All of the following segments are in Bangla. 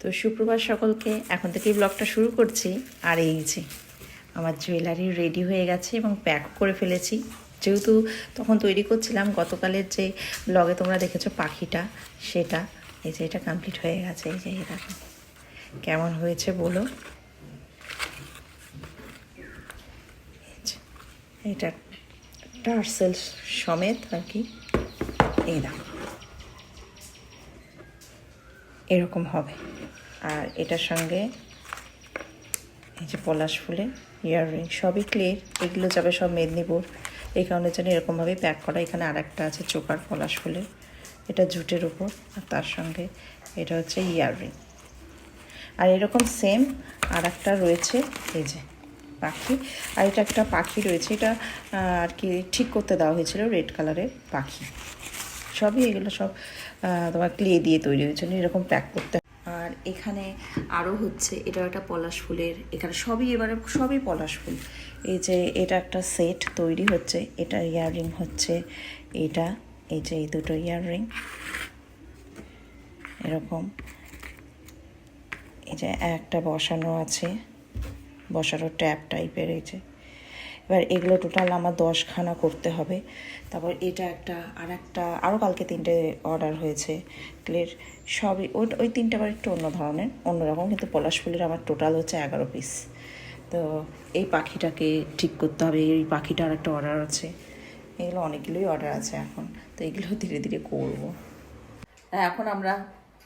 তো সুপ্রভাত সকলকে, এখন থেকেই ব্লগটা শুরু করছি। আর এই যে, আমার জুয়েলারি রেডি হয়ে গেছে এবং প্যাক করে ফেলেছি। যেহেতু তখন তৈরি করছিলাম, গতকালের যে ব্লগে তোমরা দেখেছ পাখিটা, সেটা, এই যে এটা কমপ্লিট হয়ে গেছে, এই যে এটা কেমন হয়েছে বলো? এটা টার্সেল সমেত আর কি। এই দেখো। এরকম হবে। আর এটার সঙ্গে এই যে পলাশ ফুলের ইয়াররিং সবই ক্লিয়ার এগুলো যাবে সব মেদিনীপুর, এই কারণের জন্য এরকমভাবেই প্যাক করা। এখানে আর একটা আছে চোকার পলাশ ফুলের এটা জুটের উপর। আর তার সঙ্গে এটা হচ্ছে ইয়াররিং আর এরকম সেম আর একটা রয়েছে, এই যে পাখি। আর এটা একটা পাখি রয়েছে, এটা আর কি ঠিক করতে দেওয়া হয়েছিল রেড কালারের পাখি। সবই এগুলো সব তোমার ক্লে দিয়ে তৈরি হয়েছিল। এরকম প্যাক করতে আর এখানে আরও হচ্ছে এটা একটা পলাশ ফুলের, এখানে সবই এবারে সবই পলাশ ফুল। এই যে এটা একটা সেট তৈরি হচ্ছে, এটা ইয়াররিং হচ্ছে, এটা, এই যে এই দুটো ইয়াররিং। এরকম। এই যে একটা বসানো আছে বসানো ট্যাপ টাইপের এই যে। এবার এগুলো টোটাল আমার দশখানা করতে হবে। তারপর এটা একটা আর একটা আরও কালকে তিনটে অর্ডার হয়েছে ক্লের সবই, ওই ওই তিনটে আবার একটু অন্য ধরনের, অন্যরকম, কিন্তু পলাশ ফুলের আমার টোটাল হচ্ছে এগারো পিস তো এই পাখিটাকে ঠিক করতে হবে, এই পাখিটার একটা অর্ডার আছে। এগুলো অনেকগুলোই অর্ডার আছে এখন, তো এগুলো ধীরে ধীরে করব। এখন আমরা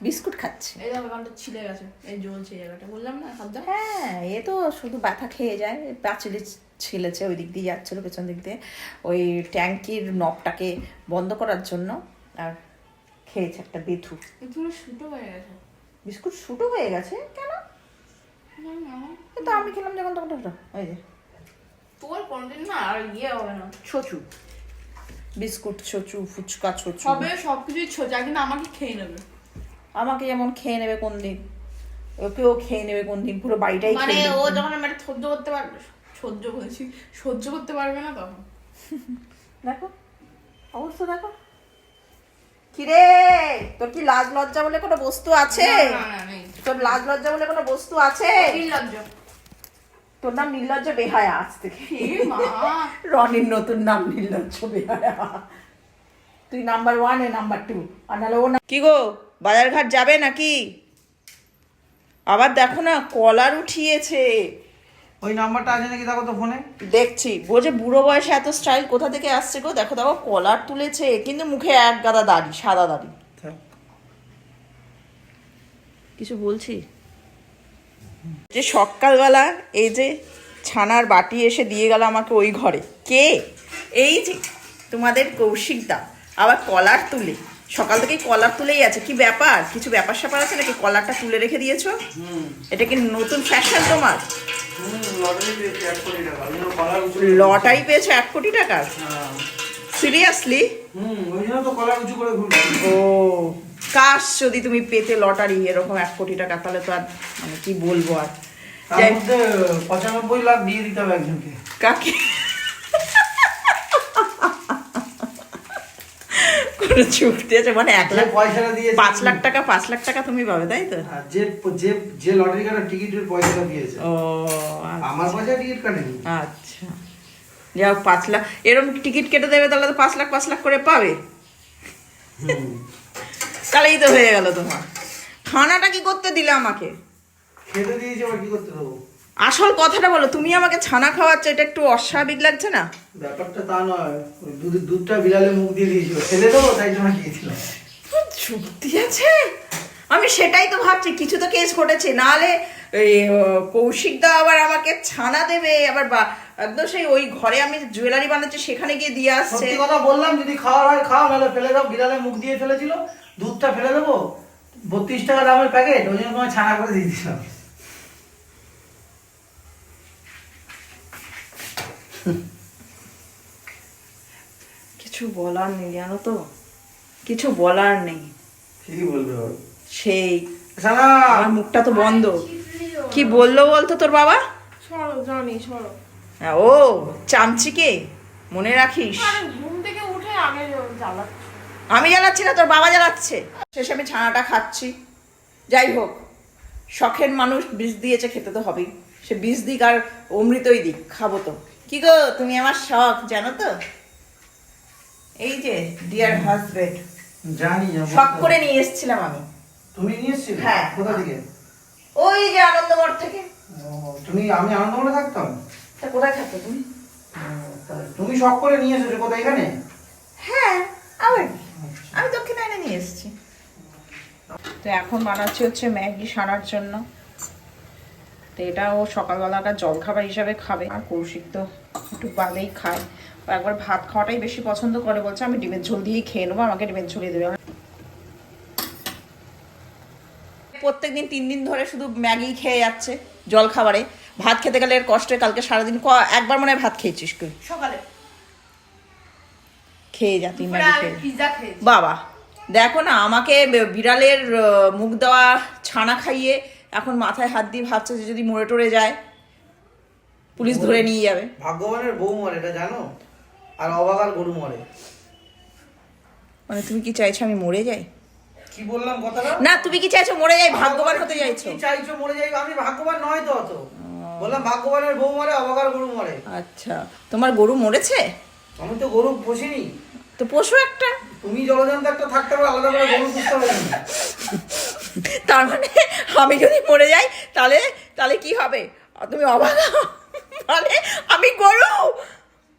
বিস্কুট খাচ্ছি। এই দেখো গানটা ছিলে গেছে। এই জ্বলছে জায়গাটা। বললাম না হাত হ্যাঁ এ তো শুধু ব্যথা খেয়ে যায় পাঁচিলে ছিলেছে ওই দিক দিয়ে যাচ্ছিল পেছন দিক দিয়ে। ওই ট্যাঙ্কির নবটাকে বন্ধ করার জন্য আর খেয়েছে একটা বেথু। পুরো শুটো হয়ে গেছে। বিস্কুট শুটো হয়ে গেছে? কেন? তো আমি খেলাম যখন তখন ওই যে। তোর কোনদিন না আর ইয়ে হবে না। ছচু। বিস্কুট ছচু ফুচকা ছচু। সবে সবকিছুই ছোচা কিন্তু আমাকে খেয়ে নেবে। আমাকে যেমন খেয়ে নেবে কোন দিন ওকেও খেয়ে নেবে কোন দিন পুরো বাড়িটাই মানে ও। যখন মানে সহ্য করতে পারবে সহ্য বলছি সহ্য করতে পারবে না তখন। দেখো অবস্থা দেখো। কিরে তোর কি লাজ লজ্জা বলে কোনো বস্তু আছে। তোর লাজ লজ্জা বলে কোনো বস্তু আছে? নির্লজ্জ। তোর নাম নির্লজ্জ বেহায়া আজ থেকে। রনির নতুন নাম নির্লজ্জ বেহায়া। তুই নাম্বার ওয়ান এ নাম্বার টু আর নাহলে ও না কি গো বাজারঘাট যাবে নাকি? আবার দেখো না কলার উঠিয়েছে। ওই নাম্বারটা আছে নাকি দেখো তো ফোনে দেখছি। বোঝে বুড়ো বয়সে এত স্টাইল কোথা থেকে আসছে গো? দেখো দেখো কলার তুলেছে। কিন্তু মুখে এক গাদা দাড়ি সাদা দাড়ি। কিছু বলছি? যে সকালবেলা এই যে ছানার বাটি এসে দিয়ে গেল আমাকে ওই ঘরে। কে? এই যে তোমাদের কৌশিকদা। আবার কলার তুলে। সকাল থেকেই কলার তুলেই আছে। কি ব্যাপার? কিছু ব্যাপার স্যাপার আছে নাকি? কলারটা তুলে রেখে দিয়েছ? এটা কি নতুন ফ্যাশন তোমার? লটারি পেয়েছ এক কোটি টাকার সিরিয়াসলি করে ঘুরবে ও কাশ যদি তুমি পেতে লটারি এরকম এক কোটি টাকা তাহলে তো আর মানে কি বলব আর? পঁচানব্বই লাখ দিয়ে দিতে হবে একজনকে। কাকে? চুক্তি আছে মানে এক লাখ পয়সাটা দিয়েছে পাঁচ লাখ টাকা পাঁচ লাখ টাকা তুমি পাবে তাই তো? যে যে যে লটারি কাটার টিকিটের পয়সাটা দিয়েছে। ও আমার পয়সা টিকিট কাটেনি। আচ্ছা। হোক পাঁচ লাখ এরকম টিকিট কেটে দেবে তাহলে তো পাঁচ লাখ পাঁচ লাখ করে পাবে। তাহলেই তো হয়ে গেল তোমার। খানাটা কি করতে দিলে আমাকে? খেতে দিয়েছে আবার কি করতে দেবো? আসল কথাটা বলো তুমি আমাকে ছানা খাওয়াচ্ছ এটা একটু অস্বাভাবিক লাগছে না? ব্যাপারটা তা নয়। ওই দুধ দুধটা বিড়ালে মুখ দিয়ে দিয়েছিল। ফেলে দেবো তাই জন্য দিয়েছিলাম যুক্তি আছে? আমি সেটাই তো ভাবছি কিছু তো কেস ঘটেছে। নাহলে কৌশিক দা আবার আমাকে ছানা দেবে। আবার বা একদম সেই ওই ঘরে আমি জুয়েলারি বানাচ্ছি সেখানে গিয়ে দিয়ে আসছে। সত্যি কথা বললাম যদি খাওয়ার হয় খাও নাহলে ফেলে দাও। বিড়ালে মুখ দিয়ে ফেলেছিল। দুধটা ফেলে দেবো। বত্রিশ টাকা দামের প্যাকেট ওই জন্য তোমায় ছানা করে দিয়ে দিয়েছিলাম কিছু বলার নেই জানো তো? কিছু বলার নেই। সেই আমার মুখটা তো বন্ধ। কি বলল বলতো তোর বাবা? সরো জানি সরো। হ্যাঁ, ও চামচিকে মনে রাখিস? ঘুম থেকে উঠে আগে আমি জ্বালাচ্ছি না তোর বাবা জ্বালাচ্ছে। শেষে আমি ছানাটা খাচ্ছি। যাই হোক শখের মানুষ বিষ দিয়েছে খেতে তো হবেই। সে বিষ দিক আর অমৃতই দিক খাব তো। কি গো তুমি আমার শখ জানো তো? এই যে ডিয়ার হাজবেন্ড জানি শখ করে নিয়ে এসেছিলাম আমি। তুমি নিয়ে এসেছিলে? হ্যাঁ। কোথা থেকে? ওই যে আনন্দমঠ থেকে। তুমি আমি আনন্দমনে থাকতাম? তা কোথায় থাকো তুমি? তুমি শখ করে নিয়ে এসেছ কোথায় এখানে? হ্যাঁ আবার আমি দক্ষিণ আয়না নিয়ে এসেছি। তো এখন বানাচ্ছি হচ্ছে ম্যাগি সারার জন্য। তো এটা ও সকালবেলাটা জলখাবার হিসাবে খাবে। আর কৌশিক তো একটু বাদেই খায়। ও একবার ভাত খাওয়াটাই বেশি পছন্দ করে বলছে আমি ডিমের ঝোল দিয়েই খেয়ে নেব আমাকে ডিমের ঝোলই দেবে। প্রত্যেকদিন তিন দিন ধরে শুধু ম্যাগি খেয়ে যাচ্ছে জল খাবারে ভাত খেতে গেলে এর কষ্টে কালকে সারাদিন ক- একবার মনে হয় ভাত খেয়েছিস তুই সকালে। খেয়ে যা তুই ম্যাগি খেয়ে বাবা দেখো না আমাকে বিড়ালের মুখ দেওয়া ছানা খাইয়ে এখন মাথায় হাত দিয়ে ভাবছে যে যদি মরে টরে যায় পুলিশ ধরে নিয়ে যাবে। ভাগ্যবানের বউ মরে এটা জানো? আর অবাগার গরু মরে। মানে তুমি কি চাইছো আমি মরে যাই? কি বললাম কথাটা? না তুমি কি চাইছো মরে যাই ভাগ্যবান হতে চাইছো? কি চাইছো মরে যাই? আমি ভাগ্যবান নয় তো অত। বললাম ভাগ্যবানের বউ মরে অবাগার গরু মরে। আচ্ছা তোমার গরু মরেছে? আমি তো গরু পুষিনি। তো পশু একটা। তুমি জলজন্ত একটা থাকতে পারো আলাদা করে গরু পুষতে হবে। না। তার মানে আমি যদি মরে যাই তাহলে তাহলে কি হবে? তুমি অবাক মানে আমি গরু।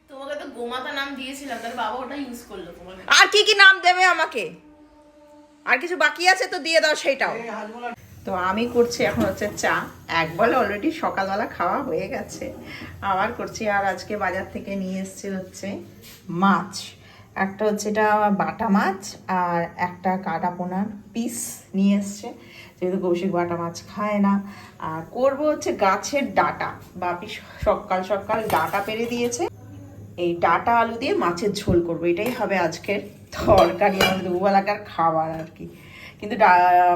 তোমাকে তো গোমাতা নাম দিয়েছিলাম তার বাবা ওটা ইউজ করল তোমাকে। আর কি কি নাম দেবে আমাকে? আর কিছু বাকি আছে তো দিয়ে দাও সেটাও তো আমি করছি এখন হচ্ছে চা। এক বলে অলরেডি সকালবেলা খাওয়া হয়ে গেছে। আবার করছি আর আজকে বাজার থেকে নিয়ে এসছে হচ্ছে মাছ। একটা হচ্ছে এটা বাটা মাছ আর একটা কাটা পোনার পিস নিয়ে এসছে। যেহেতু কৌশিক বাটা মাছ খায় না। আর করব হচ্ছে গাছের ডাটা। বাপি সকাল সকাল ডাটা পেরে দিয়েছে। এই ডাটা আলু দিয়ে মাছের ঝোল করব। এটাই হবে আজকের তরকারি, আমাদের দুবেলাকার খাবার আর কি। কিন্তু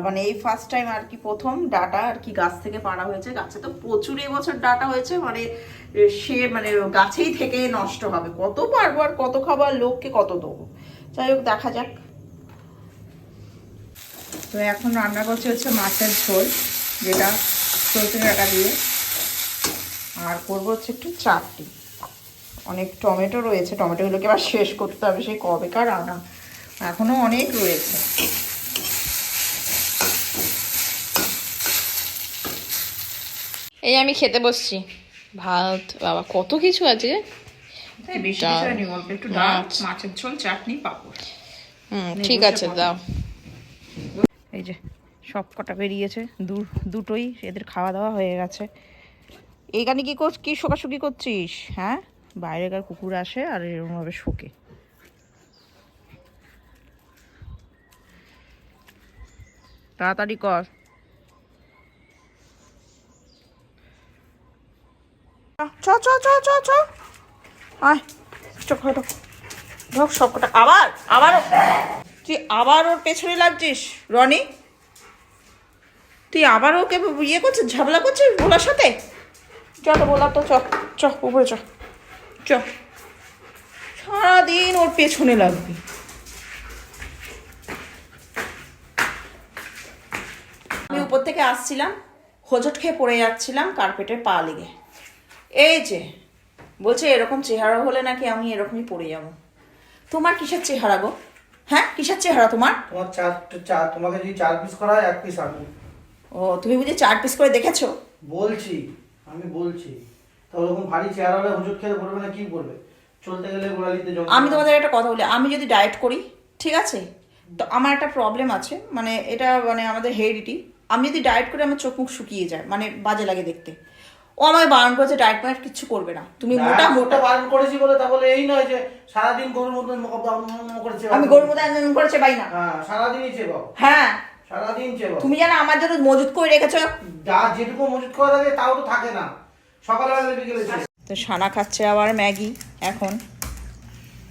মানে এই ফার্স্ট টাইম আর কি প্রথম ডাটা আর কি গাছ থেকে পাড়া হয়েছে। গাছে তো প্রচুর এবছর ডাটা হয়েছে মানে সে মানে গাছেই থেকে নষ্ট হবে। কত পারব আর কত খাবার লোককে কত দেবো? যাই হোক, দেখা যাক। তো এখন রান্না করছে হচ্ছে মাছের ঝোল, যেটা সরষে ডাটা দিয়ে। আর করব হচ্ছে একটু চাটনি। অনেক টমেটো রয়েছে, টমেটোগুলোকে আবার শেষ করতে হবে সেই কবেকার আনা। এখনও অনেক রয়েছে। এই আমি খেতে বসছি। ভাত বাবা কত কিছু আছে মাছের ঝোল চাটনি পাঁপড়। হুম ঠিক আছে দাও। এই যে সব কটা বেরিয়েছে দু দুটোই এদের খাওয়া দাওয়া হয়ে গেছে। এইখানে কি কর কি শোকাশুকি করছিস? হ্যাঁ? বাইরেকার কুকুর আসে আর এরকমভাবে শোকে। তাড়াতাড়ি কর। চ চ চ চ চ। আয় চোখ ঢোক। ঢোক সব কটা। আবার আবার তুই আবার ওর পেছনে লাগছিস, রনি? তুই আবার ওকে ইয়ে করছিস, ঝামেলা করছিস ভোলার সাথে? চলো বলা তো চ চ, উপরে চ। চ। সারাদিন ওর পেছনে লাগবি। আমি উপর থেকে আসছিলাম হোঁচট খেয়ে পড়ে যাচ্ছিলাম কার্পেটের পা লেগে। এই যে বলছে এরকম চেহারা হলে নাকি আমি এরকমই পড়ে যাব। তোমার কিসের চেহারা গো? হ্যাঁ কিসের চেহারা তোমার? তোমার চার চার তোমাকে যদি চার পিস করা হয় এক পিস আনব। ও তুমি বুঝি চার পিস করে দেখেছ? বলছি আমি বলছি। তো ওরকম ভারী চেহারা হলে হুজুর খেতে পড়বে না কি করবে চলতে গেলে গোড়ালিতে জমা আমি তোমাদের একটা কথা বলি আমি যদি ডায়েট করি ঠিক আছে? তো আমার একটা প্রবলেম আছে মানে এটা মানে আমাদের হেরিডিটি আমি যদি ডায়েট করি আমার চোখ মুখ শুকিয়ে যায় মানে বাজে লাগে দেখতে। ও আমাকে বারণ করেছে ডায়েট মায়েট কিচ্ছু করবে না। তুমি মোটা মোটা। বারণ করেছি বলে তা বলে এই নয় যে সারাদিন গরুর মতন করেছে আমি গরুর মধ্যে একদম করেছে বাই না। হ্যাঁ সারাদিনই চেবাও। হ্যাঁ। সারাদিন চেবাও। তুমি জানো আমার জন্য মজুত করে রেখেছো। যা যেটুকু মজুত করা থাকে তাও তো থাকে না। সকালবেলা বিকেলে তো সানা খাচ্ছে আবার ম্যাগি এখন।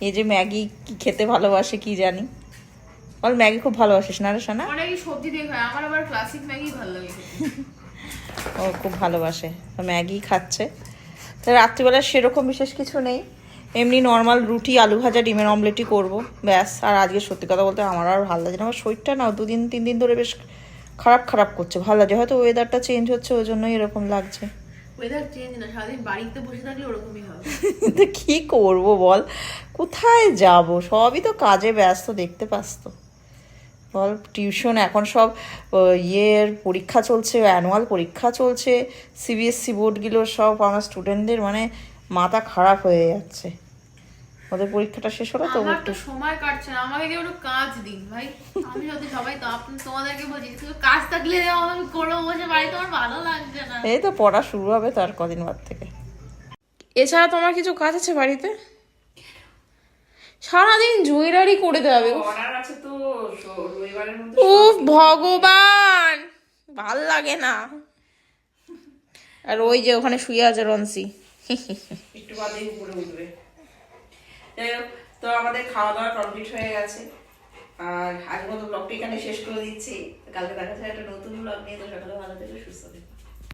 এই যে ম্যাগি কি খেতে ভালোবাসে কি জানি। বল ম্যাগি খুব ভালোবাসিস না রে সানা? অনেকে সবজি দিয়ে খায় আমার আবার ক্লাসিক ম্যাগি ভালো লাগে। ও খুব ভালোবাসে। তো ম্যাগি খাচ্ছে। তো রাত্রিবেলা সেরকম বিশেষ কিছু নেই। এমনি নর্মাল রুটি আলু ভাজা ডিমের অমলেটই করব। ব্যাস আর আজকে সত্যি কথা বলতে আমার আর ভালো লাগছে না। আমার শরীরটা না দুদিন তিন দিন ধরে বেশ খারাপ খারাপ করছে। ভালো লাগছে। হয়তো ওয়েদারটা চেঞ্জ হচ্ছে ওই জন্যই এরকম লাগছে। ওয়েদার চেঞ্জ না সারাদিন বাড়িতে বসে থাকলে ওরকমই হবে। তো কি করব বল? কোথায় যাব? সবই তো কাজে ব্যস্ত দেখতে পাস তো বল টিউশন এখন সব ইয়ের পরীক্ষা চলছে অ্যানুয়াল পরীক্ষা চলছে সিবিএসসি বোর্ডগুলোর সব আমার স্টুডেন্টদের মানে মাথা খারাপ হয়ে যাচ্ছে। ওদের পরীক্ষাটা শেষ হলো তো একটু সময় কাটছে না আমাকে কেউ একটু কাজ দিন ভাই। আমি যদি সবাই তো আপনি তোমাদেরকে বলছি শুধু কাজ থাকলে দাও, আমি করব বসে বাড়িতে আমার ভালো লাগছে না। এই তো পড়া শুরু হবে তার কদিন বাদ থেকে। এছাড়া তোমার কিছু কাজ আছে বাড়িতে? সারাদিন জুয়েলারি করে দেবে। ও ভগবান! ভালো লাগে না। আর ওই যে ওখানে শুয়ে আছে রনসি। একটু বাদেই উপরে উঠবে। তো আমাদের খাওয়া দাওয়া কমপ্লিট হয়ে গেছে। আর আজ মতো ব্লগটি এখানে শেষ করে দিচ্ছি। কালকে দেখা যায় একটা নতুন ব্লগ নিয়ে তো সকালে ভালো থেকে সুস্থ